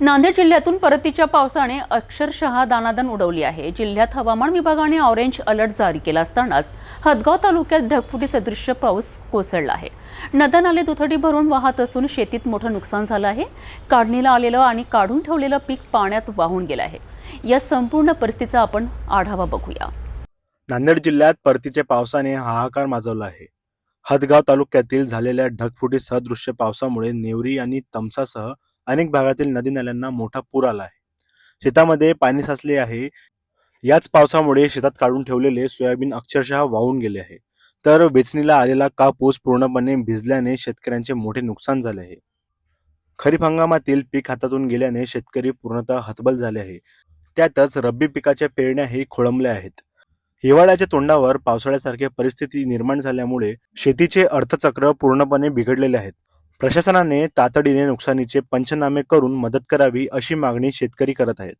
नांदेड जिल्ह्यातून परतीच्या पावसाने अक्षरशः दानादन उडवली आहे. जिल्ह्यात हवामान विभागाने ऑरेंज अलर्ट जारी केला असतानाच हदगाव तालुक्यात ढगफुटी सदृश्य पाऊस कोसळला आहे. नद्या नाले दुथडी भरून वाहत असून शेतीत मोठं नुकसान झालं आहे. काढणीला आलेलं आणि काढून ठेवलेलं पीक पाण्यात वाहून गेलं आहे. या संपूर्ण परिस्थितीचा आपण आढावा बघूया. नांदेड जिल्ह्यात परतीच्या पावसाने हाहाकार माजवला आहे. हदगाव तालुक्यातील झालेल्या ढगफुटी सदृश्य पावसामुळे नेवरी आणि तमसासह अनेक भागातील नदी नाल्यांना मोठा पूर आला आहे. शेतामध्ये पाणी साचले आहे. याच पावसामुळे शेतात काढून ठेवलेले सोयाबीन अक्षरशः वाहून गेले आहे. तर वेचणीला आलेला कापूस पूर्णपणे भिजल्याने शेतकऱ्यांचे मोठे नुकसान झाले आहे. खरीप हंगामातील पीक हातातून गेल्याने शेतकरी पूर्णतः हतबल झाले आहे. त्यातच रब्बी पिकाच्या पेरण्याही खोळंबल्या आहेत. हिवाळ्याच्या तोंडावर पावसाळ्यासारख्या परिस्थिती निर्माण झाल्यामुळे शेतीचे अर्थचक्र पूर्णपणे बिघडलेले आहेत. प्रशासनाने तातडीने नुकसानीचे पंचनामे करून मदत करावी अशी मागणी शेतकरी करत आहेत.